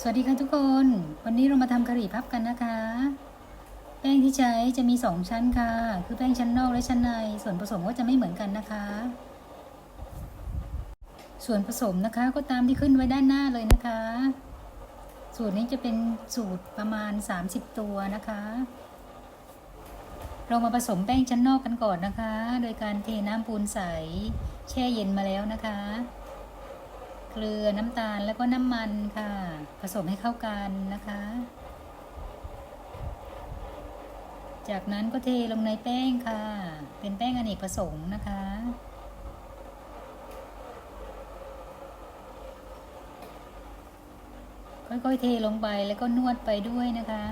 สวัสดีค่ะทุกคน วันนี้เรามาทำกะหรี่พับกันนะคะ แป้งที่ใช้จะมี 2 ชั้นค่ะ คือแป้งชั้นนอกและชั้นใน ส่วนผสมก็จะไม่เหมือนกันนะคะ ส่วนผสมนะคะก็ตามที่ขึ้นไว้ด้านหน้าเลยนะคะ สูตรนี้จะเป็นสูตรประมาณ 30 ตัวนะคะ เรามาผสมแป้งชั้นนอกกันก่อนนะคะ โดยการเทน้ำปูนใส แช่เย็นมาแล้วนะคะ เกลือน้ำตาลแล้วก็น้ำมันค่ะ ผสมให้เข้ากันนะคะ จากนั้นก็เทลงในแป้งค่ะ เป็นแป้งอเนกประสงค์นะคะค่อยๆ เทลงไปแล้วก็นวดไปด้วยนะคะ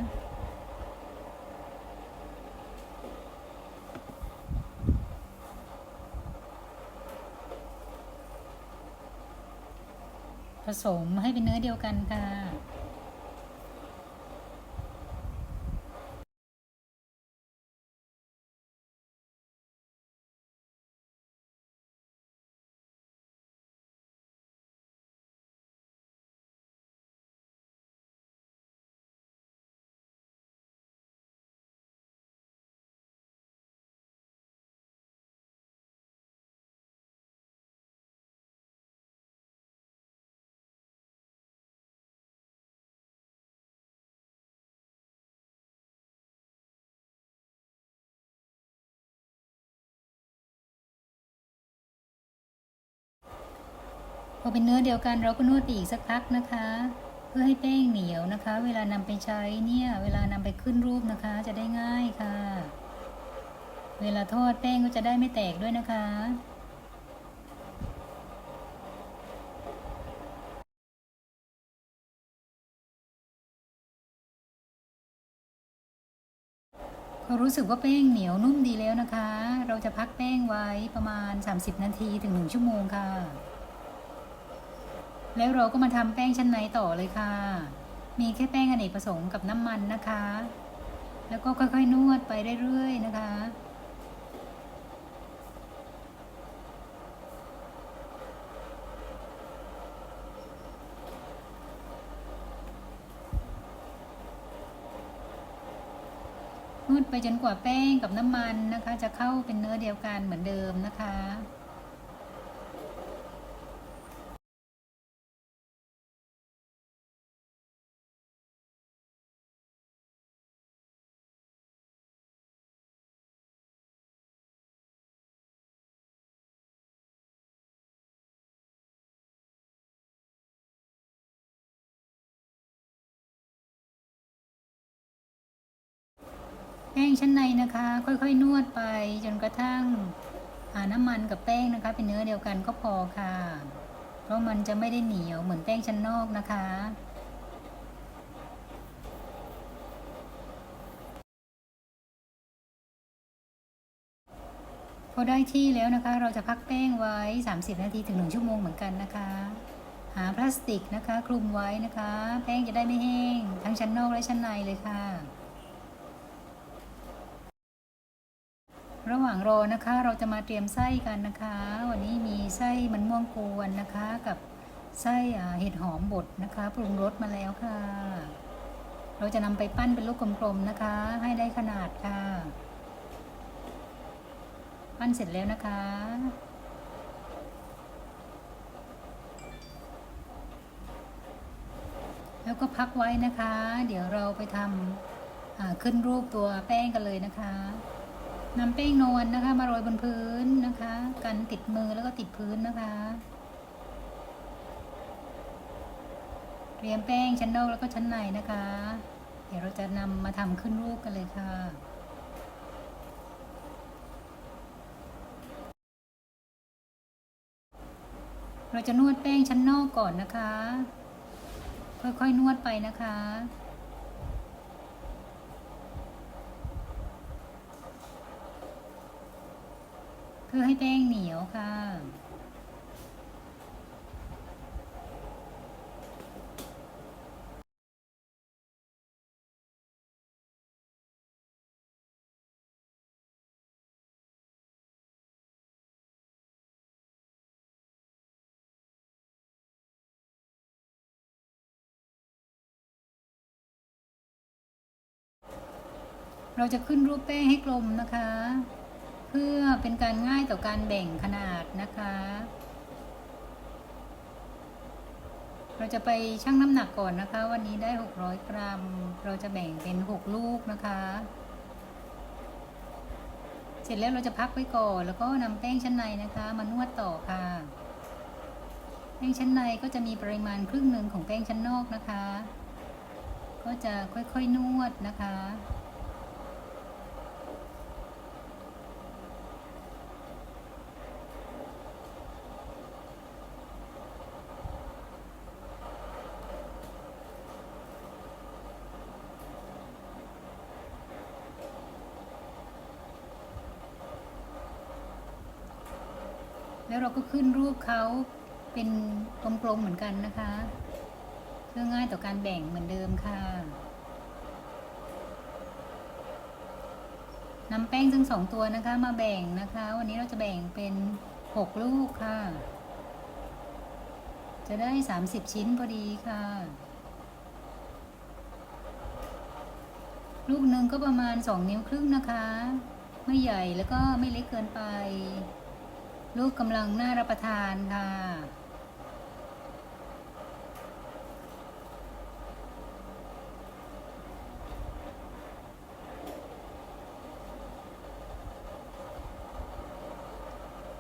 ผสมให้เป็นเนื้อเดียวกันค่ะ อเป็นเนื้อเดียวกันเราก็นวดไปอีกสักพักนะคะ เพื่อให้แป้งเหนียวนะคะ เวลานำไปใช้เนี่ยเวลานำไปขึ้นรูปนะคะ จะได้ง่ายค่ะ เวลาทอดแป้งก็จะได้ไม่แตกด้วยนะคะพอรู้สึกว่าแป้งเหนียวนุ่มดีแล้วนะคะ เราจะพักแป้งไว้ประมาณ 30 นาทีถึง 1 ชั่วโมงค่ะ แล้วเราก็มาทำแป้งชั้นในต่อเลยค่ะ มีแค่แป้งอเนกประสงค์กับน้ำมันนะคะ แล้วก็ค่อยๆนวดไปเรื่อยๆนะคะนวดไปจนกว่าแป้งกับน้ำมันนะคะ จะเข้าเป็นเนื้อเดียวกันเหมือนเดิมนะคะ แป้งชั้นในนะคะ ค่อยๆนวดไปจนกระทั่งน้ำมันกับแป้งนะคะ เป็นเนื้อเดียวกันก็พอค่ะ เพราะมันจะไม่ได้เหนียวเหมือนแป้งชั้นนอกนะคะพอได้ที่แล้วนะคะ เราจะพักแป้งไว้ 30 นาทีถึง 1 ชั่วโมงเหมือนกันนะคะ หาพลาสติกนะคะ คลุมไว้นะคะ แป้งจะได้ไม่แห้ง ทั้งชั้นนอกและชั้นในเลยค่ะ ระหว่างรอนะคะเราจะมาเตรียมไส้กันนะคะ วันนี้มีไส้มันม่วงกวนนะคะ กับไส้เห็ดหอมบดนะคะ ปรุงรสมาแล้วค่ะ เราจะนำไปปั้นเป็นลูกกลมๆนะคะ ให้ได้ขนาดค่ะ ปั้นเสร็จแล้วนะคะแล้วก็พักไว้นะคะ เดี๋ยวเราไปทำขึ้นรูปตัวแป้งกันเลยนะคะ นำแป้งนวลนนะคะ มาโรยบนพื้นนะคะ กันติดมือแล้วก็ติดพื้นนะคะ เตรียมแป้งชั้นนอกแล้วก็ชั้นในนะคะ เดี๋ยวเราจะนำมาทำขึ้นรูปกันเลยค่ะเราจะนวดแป้งชั้นนอกก่อนนะคะ ค่อยๆนวดไปนะคะ เพื่อให้แป้งเหนียวค่ะ เราจะขึ้นรูปแป้งให้กลมนะคะ เพื่อเป็นการง่ายต่อการแบ่งขนาดนะคะ เราจะไปชั่งน้ำหนักก่อนนะคะ วันนี้ได้ 600 กรัม เราจะแบ่งเป็น 6 ลูกนะคะ เสร็จแล้วเราจะพักไว้ก่อนแล้วก็นำแป้งชั้นในนะคะ มานวดต่อค่ะ แป้งชั้นในก็จะมีปริมาณครึ่งหนึ่งของแป้งชั้นนอกนะคะ ก็จะค่อยๆนวดนะคะ แล้วเราก็ขึ้นรูปเขาเป็นกลมๆเหมือนกันนะคะเพื่อง่ายต่อการแบ่งเหมือนเดิมค่ะนำแป้งทั้งสองตัวนะคะมาแบ่งนะคะ วันนี้เราจะแบ่งเป็นหกลูกค่ะ จะได้สามสิบชิ้นพอดีค่ะ ลูกหนึ่งก็ประมาณสองนิ้วครึ่งนะคะ ไม่ใหญ่แล้วก็ไม่เล็กเกินไป ลูกกำลังน่ารับประทานค่ะ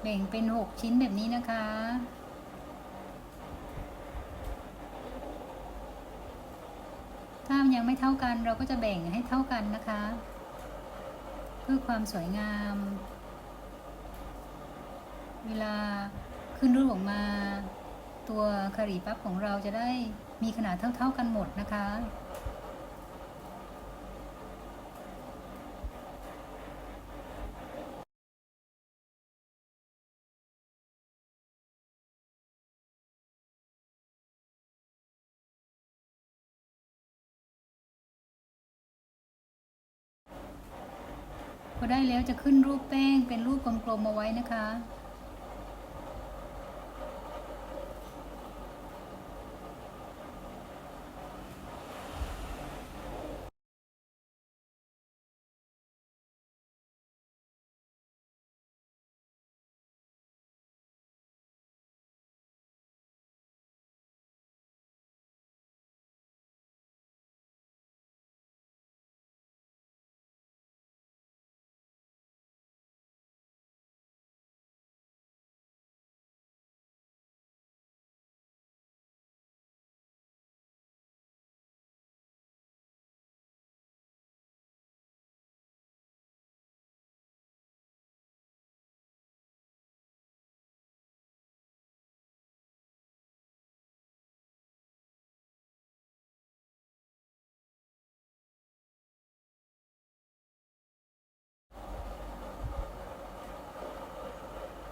แบ่งเป็นหกชิ้นแบบนี้นะคะถ้ายังไม่เท่ากันเราก็จะแบ่งให้เท่ากันนะคะ เพื่อความสวยงาม เวลาขึ้นรูปออกมา ตัวคารีปั๊บของเราจะได้มีขนาดเท่า ๆกันหมดนะคะ พอได้แล้วจะขึ้นรูปแป้งเป็นรูปกลมๆมาไว้นะคะ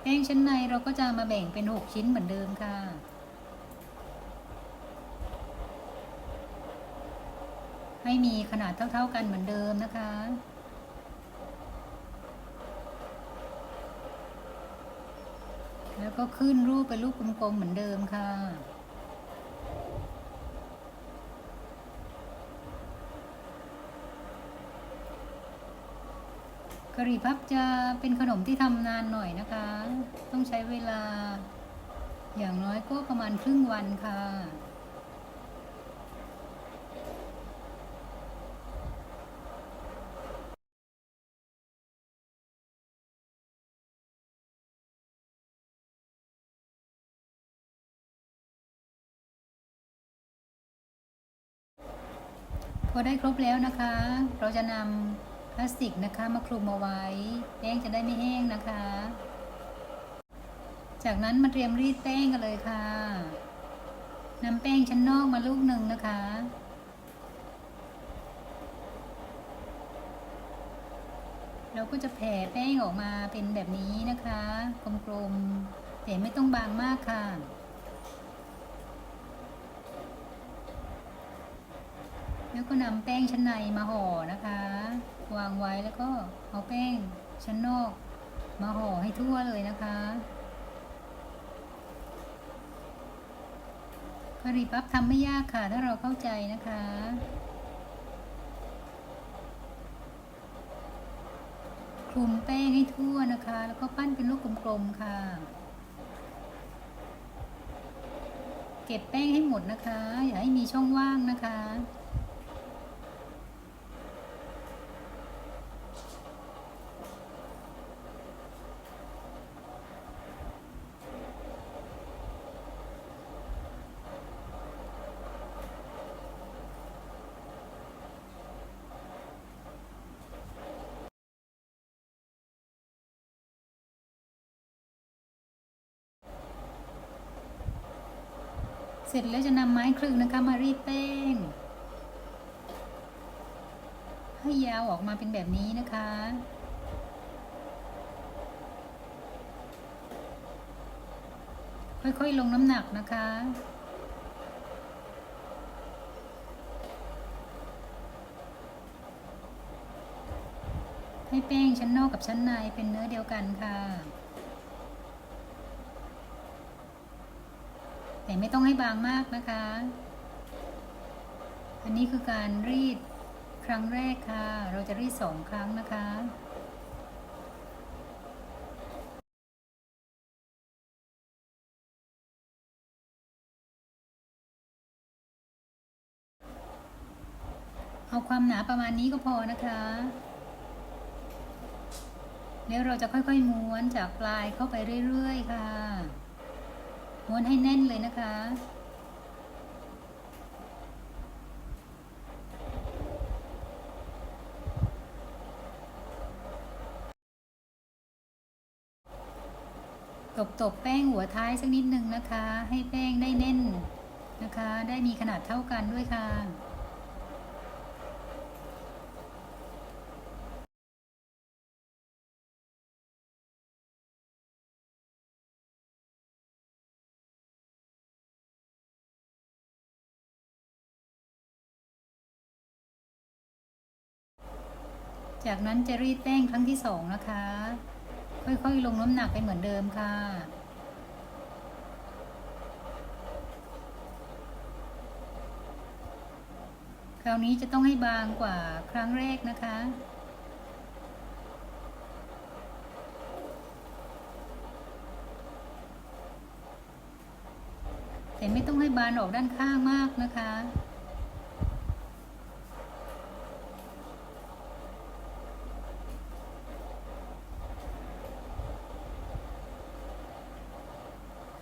แป้งชั้นในเราก็จะมาแบ่งเป็น 6 ชิ้นเหมือนเดิมค่ะ ให้มีขนาดเท่า ๆกันเหมือนเดิมนะคะแล้วก็ขึ้นรูปเป็นรูปกลมๆเหมือนเดิมค่ะ กะหรี่พับจะเป็นขนมที่ทำนานหน่อยนะคะ ต้องใช้เวลา อย่างน้อยก็ประมาณครึ่งวันค่ะพอได้ครบแล้วนะคะ เราจะนำ พลาสติกนะคะมาคลุมเอาไว้แป้งจะได้ไม่แห้งนะคะ จากนั้นมาเตรียมรีดแป้งกันเลยค่ะนำแป้งชั้นนอกมาลูกหนึ่งนะคะเราก็จะแผ่แป้งออกมาเป็นแบบนี้นะคะกลมๆแต่ไม่ต้องบางมากค่ะ แล้วก็นำแป้งชั้นในมาห่อนะคะ วางไว้แล้วก็เอาแป้งชั้นนอกมาห่อให้ทั่วเลยนะคะกะหรี่ปั๊บทำไม่ยากค่ะ ถ้าเราเข้าใจนะคะคลุมแป้งให้ทั่วนะคะ แล้วก็ปั้นเป็นลูกกลมๆค่ะ เก็บแป้งให้หมดนะคะ อย่าให้มีช่องว่างนะคะ สร็จแล้วจะนำไม้คลึงนะคะมารีดแป้ง ให้ยาวออกมาเป็นแบบนี้นะคะค่อยๆ ลงน้ำหนักนะคะ ให้แป้งชั้นนอกกับชั้นในเป็นเนื้อเดียวกันค่ะ แต่ไม่ต้องให้บางมากนะคะ อันนี้คือการรีดครั้งแรกค่ะ เราจะรีดสองครั้งนะคะเอาความหนาประมาณนี้ก็พอนะคะ แล้วเราจะค่อยๆม้วนจากปลายเข้าไปเรื่อยๆค่ะ ม้วนให้แน่นเลยนะคะ ตบตบแป้งหัวท้ายสักนิดนึงนะคะ ให้แป้งได้แน่นนะคะ ได้มีขนาดเท่ากันด้วยค่ะ จากนั้นจะรีดแป้งครั้งที่สองนะคะ ค่อยๆ ลงน้ำหนักไปเหมือนเดิมค่ะ คราวนี้จะต้องให้บางกว่าครั้งแรกนะคะแต่ไม่ต้องให้บานออกด้านข้างมากนะคะ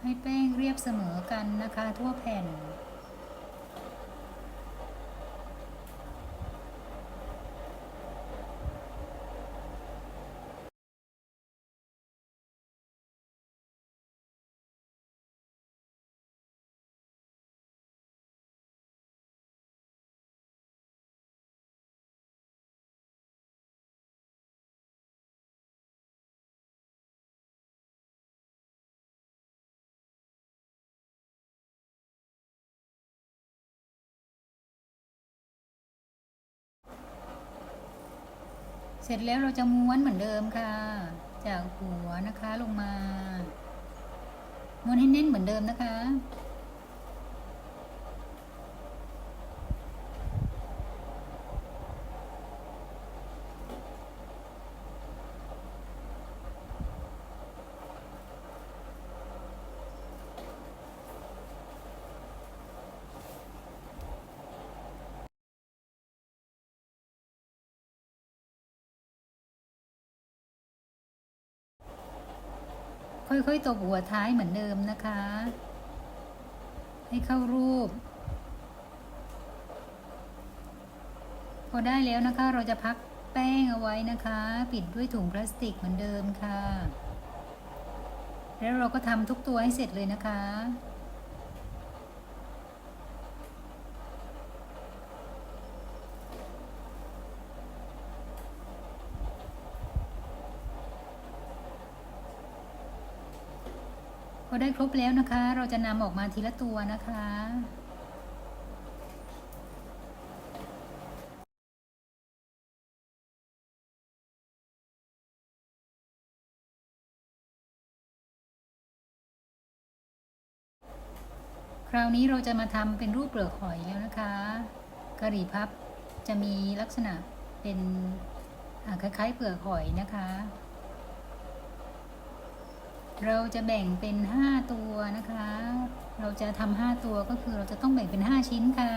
ให้แป้งเรียบเสมอกันนะคะทั่วแผ่น เสร็จแล้วเราจะม้วนเหมือนเดิมค่ะ จากหัวนะคะลงมา ม้วนให้แน่นเหมือนเดิมนะคะ ค่อยๆตบหัวท้ายเหมือนเดิมนะคะ ให้เข้ารูป พอได้แล้วนะคะเราจะพักแป้งเอาไว้นะคะ ปิดด้วยถุงพลาสติกเหมือนเดิมค่ะ แล้วเราก็ทำทุกตัวให้เสร็จเลยนะคะ อได้ครบแล้วนะคะ เราจะนำออกมาทีละตัวนะคะคราวนี้เราจะมาทำเป็นรูปเปลือกหอยแล้วนะคะกะหรี่พับจะมีลักษณะเป็นคล้ายๆเปลือกหอยนะคะ เราจะแบ่งเป็นห้าตัวนะคะ เราจะทำห้าตัวก็คือเราจะต้องแบ่งเป็นห้าชิ้นค่ะ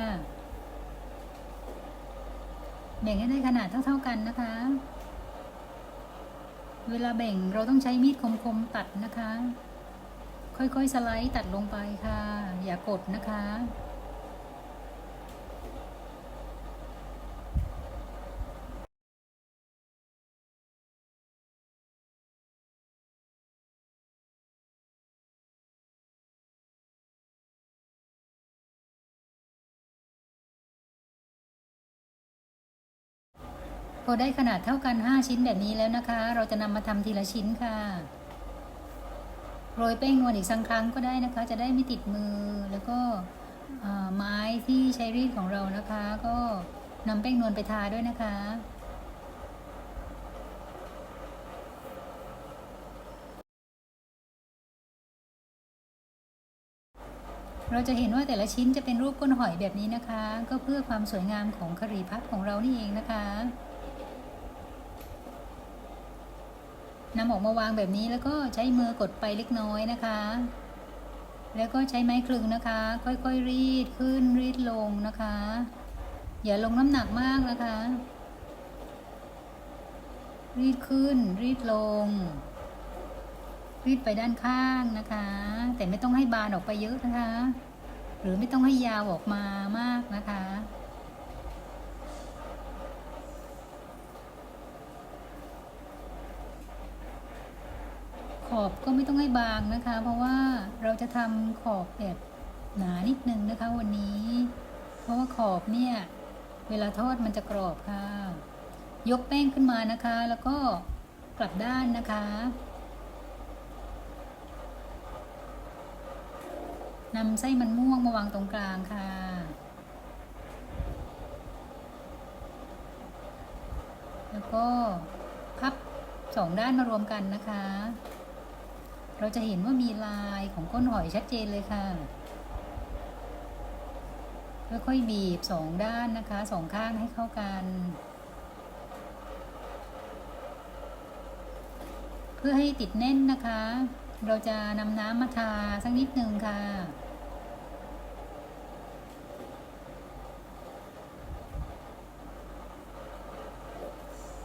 แบ่งให้ได้ขนาดเท่า ๆกันนะคะ เวลาแบ่งเราต้องใช้มีดคมๆตัดนะคะ ค่อยๆสไลด์ตัดลงไปค่ะ อย่ากดนะคะ พอได้ขนาดเท่ากัน 5 ชิ้นแบบนี้แล้วนะคะ เราจะนำมาทำทีละชิ้นค่ะโรยแป้งนวลอีกสักครั้งก็ได้นะคะ จะได้ไม่ติดมือแล้วก็ไม้ที่ใช้รีดของเรานะคะ ก็นำแป้งนวลไปทาด้วยนะคะ เราจะเห็นว่าแต่ละชิ้นจะเป็นรูปก้นหอยแบบนี้นะคะ ก็เพื่อความสวยงามของครีพับของเรานี่เองนะคะ นำออกมาวางแบบนี้แล้วก็ใช้มือกดไปเล็กน้อยนะคะ แล้วก็ใช้ไม้คลึงนะคะ ค่อยๆรีดขึ้นรีดลงนะคะ อย่าลงน้ำหนักมากนะคะ รีดขึ้นรีดลง รีดไปด้านข้างนะคะ แต่ไม่ต้องให้บานออกไปเยอะนะคะ หรือไม่ต้องให้ยาวออกมามากนะคะ ขอบก็ไม่ต้องให้บางนะคะ เพราะว่าเราจะทำขอบแบบหนานิดนึงนะคะวันนี้ เพราะว่าขอบเนี่ย เวลาทอดมันจะกรอบค่ะ ยกแป้งขึ้นมานะคะ แล้วก็กลับด้านนะคะนำไส้มันม่วงมาวางตรงกลางค่ะแล้วก็พับสองด้านมารวมกันนะคะ เราจะเห็นว่ามีลายของก้นหอยชัดเจนเลยค่ะ ค่อยๆบีบสองด้านนะคะสองข้างให้เข้ากัน เพื่อให้ติดแน่นนะคะ เราจะนำน้ำมาทาสักนิดนึงค่ะ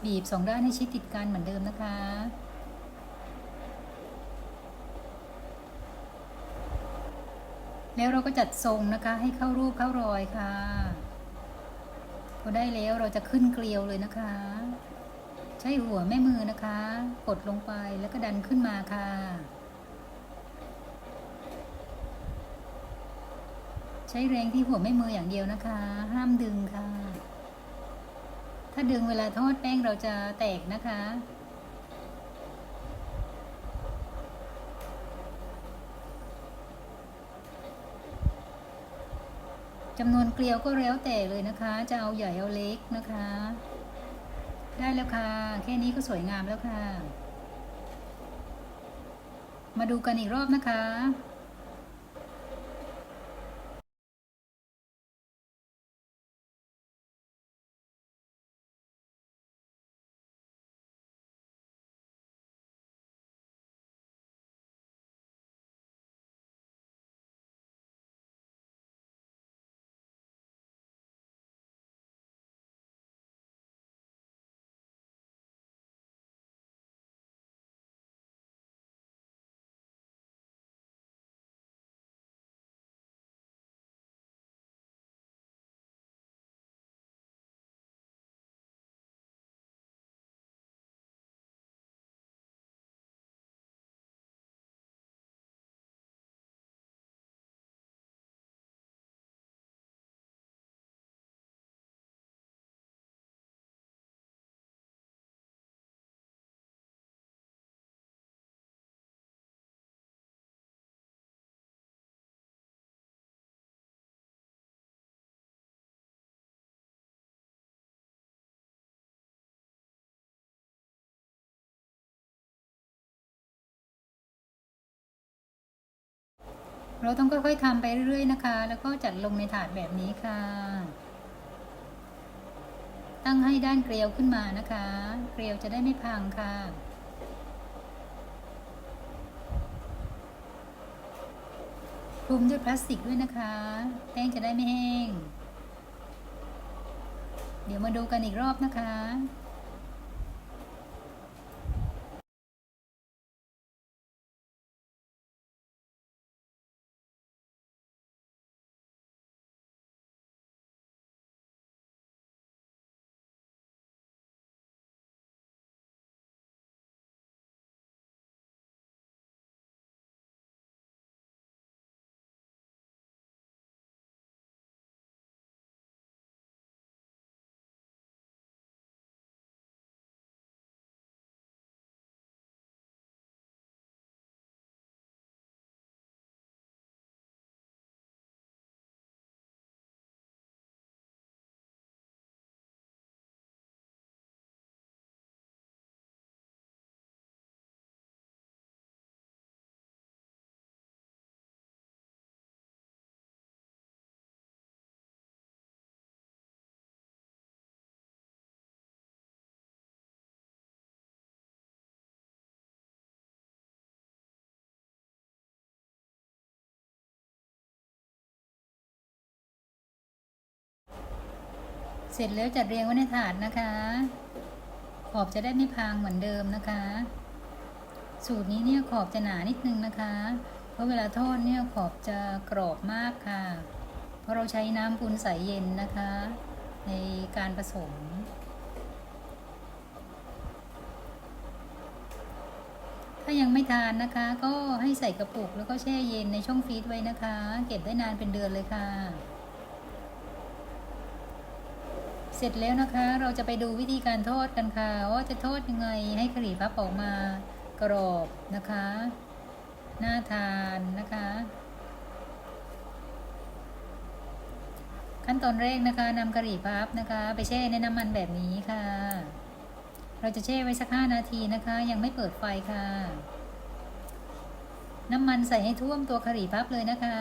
บีบสองด้านให้ชิดติดกันเหมือนเดิมนะคะ แล้วเราก็จัดทรงนะคะให้เข้ารูปเข้ารอยค่ะพอได้แล้วเราจะขึ้นเกลียวเลยนะคะ ใช้หัวแม่มือนะคะ กดลงไปแล้วก็ดันขึ้นมาค่ะ ใช้แรงที่หัวแม่มืออย่างเดียวนะคะ ห้ามดึงค่ะ ถ้าดึงเวลาทอดแป้งเราจะแตกนะคะ จำนวนเกลียวก็แล้วแต่เลยนะคะ จะเอาใหญ่เอาเล็กนะคะ ได้แล้วค่ะ แค่นี้ก็สวยงามแล้วค่ะ มาดูกันอีกรอบนะคะ เราต้องค่อยๆทำไปเรื่อยๆนะคะ แล้วก็จัดลงในถาดแบบนี้ค่ะ ตั้งให้ด้านเกลียวขึ้นมานะคะ เกลียวจะได้ไม่พังค่ะคลุมด้วยพลาสติกด้วยนะคะ แป้งจะได้ไม่แห้ง เดี๋ยวมาดูกันอีกรอบนะคะ เสร็จแล้วจัดเรียงไว้ในถาดนะคะ ขอบจะได้ไม่พังเหมือนเดิมนะคะ สูตรนี้เนี่ยขอบจะหนานิดนึงนะคะ เพราะเวลาทอดเนี่ยขอบจะกรอบมากค่ะ เพราะเราใช้น้ำปูนใสเย็นนะคะ ในการผสมถ้ายังไม่ทานนะคะ ก็ให้ใส่กระปุกแล้วก็แช่เย็นในช่องฟรีซไว้นะคะ เก็บได้นานเป็นเดือนเลยค่ะ เสร็จแล้วนะคะ เราจะไปดูวิธีการทอดกันค่ะว่าจะทอดยังไงให้กะหรี่พับออกมากรอบนะคะ น่าทานนะคะ ขั้นตอนแรกนะคะนำกะหรี่พับนะคะ ไปแช่ในน้ำมันแบบนี้ค่ะ เราจะแช่ไว้สักห้านาทีนะคะ ยังไม่เปิดไฟค่ะ น้ำมันใส่ให้ท่วมตัวกะหรี่พับเลยนะคะ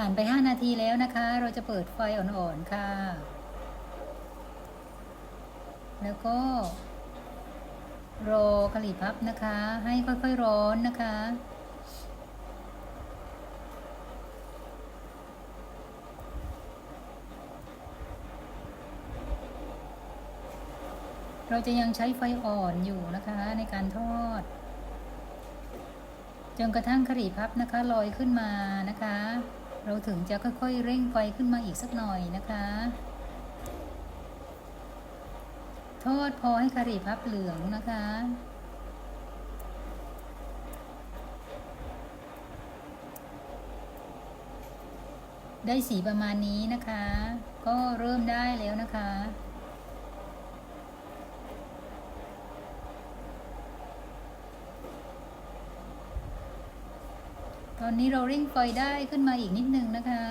ผ่านไป 5 นาทีแล้วนะคะ เราจะเปิดไฟอ่อนๆค่ะ แล้วก็ รอกะหรี่พับนะคะ ให้ค่อยๆร้อนนะคะเราจะยังใช้ไฟอ่อนอยู่นะคะในการทอด จนกระทั่งกะหรี่พับนะคะลอยขึ้นมานะคะ เราถึงจะค่อยๆ เร่งไฟขึ้นมาอีกสักหน่อยนะคะ ทอดพอให้กะหรี่พับเหลืองนะคะได้สีประมาณนี้นะคะ ก็เริ่มได้แล้วนะคะ อนนี้เราเร่งไฟได้ขึ้นมาอีกนิดนึงนะคะ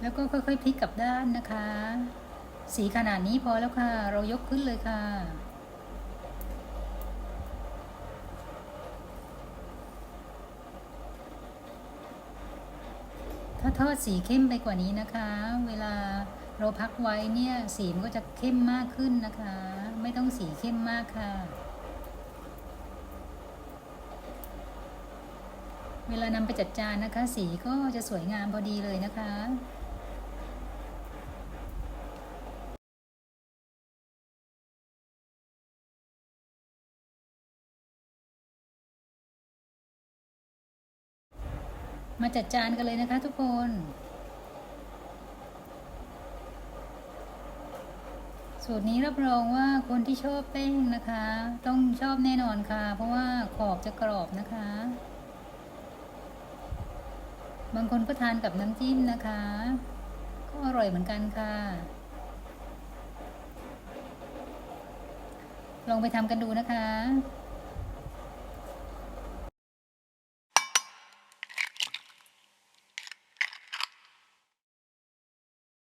แล้วก็ค่อยๆพลิกกลับด้านนะคะ สีขนาดนี้พอแล้วค่ะ เรายกขึ้นเลยค่ะ ถ้าทอดสีเข้มไปกว่านี้นะคะ เวลาเราพักไว้เนี่ย สีมันก็จะเข้มมากขึ้นนะคะ ไม่ต้องสีเข้มมากค่ะ เวลานำไปจัดจานนะคะ สีก็จะสวยงามพอดีเลยนะคะ มาจัดจานกันเลยนะคะทุกคน สูตรนี้รับรองว่าคนที่ชอบแป้งนะคะ ต้องชอบแน่นอนค่ะ เพราะว่าขอบจะกรอบนะคะ บางคนก็ทานกับน้ำจิ้มนะคะ ก็อร่อยเหมือนกันค่ะ ลองไปทำกันดูนะคะ